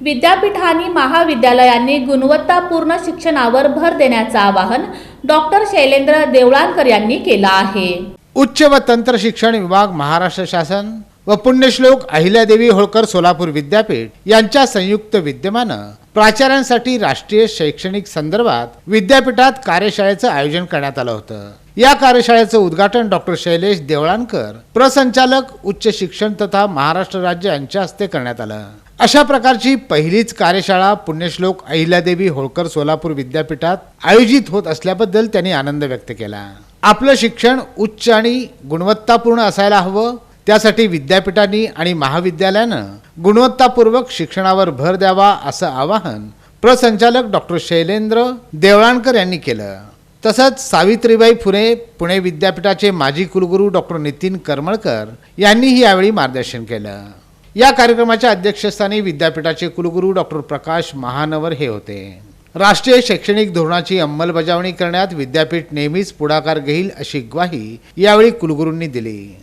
विद्यापीठ आणि महाविद्यालयांनी गुणवत्तापूर्ण शिक्षणावर भर देण्याचं आवाहन डॉक्टर शैलेंद्र देवळांकर यांनी केलं आहे. उच्च व तंत्र शिक्षण विभाग महाराष्ट्र शासन व पुण्यश्लोक अहिल्यादेवी होळकर सोलापूर विद्यापीठ यांच्या संयुक्त विद्यमानं प्राचार्यांसाठी राष्ट्रीय शैक्षणिक संदर्भात विद्यापीठात कार्यशाळेचं आयोजन करण्यात आलं होतं. या कार्यशाळेचं उद्घाटन डॉक्टर शैलेश देवळांकर प्रसंचालक उच्च शिक्षण तथा महाराष्ट्र राज्य यांच्या हस्ते करण्यात आलं. अशा प्रकारची पहिलीच कार्यशाळा पुण्यश्लोक अहिल्यादेवी होळकर सोलापूर विद्यापीठात आयोजित होत असल्याबद्दल त्यांनी आनंद व्यक्त केला. आपलं शिक्षण उच्च आणि गुणवत्तापूर्ण असायला हवं त्यासाठी विद्यापीठांनी आणि महाविद्यालयानं गुणवत्तापूर्वक शिक्षणावर भर द्यावा असं आवाहन प्रसंचालक डॉक्टर शैलेंद्र देवळाणकर यांनी केलं. तसंच सावित्रीबाई फुले पुणे विद्यापीठाचे माजी कुलगुरू डॉक्टर नितीन करमळकर यांनीही यावेळी मार्गदर्शन केलं. या कार्यक्रमाच्या अध्यक्षस्थानी विद्यापीठाचे कुलगुरू डॉक्टर प्रकाश महानवर हे होते. राष्ट्रीय शैक्षणिक धोरणाची अंमलबजावणी करण्यात विद्यापीठ नेहमीच पुढाकार घेईल अशी ग्वाही यावेळी कुलगुरूंनी दिली.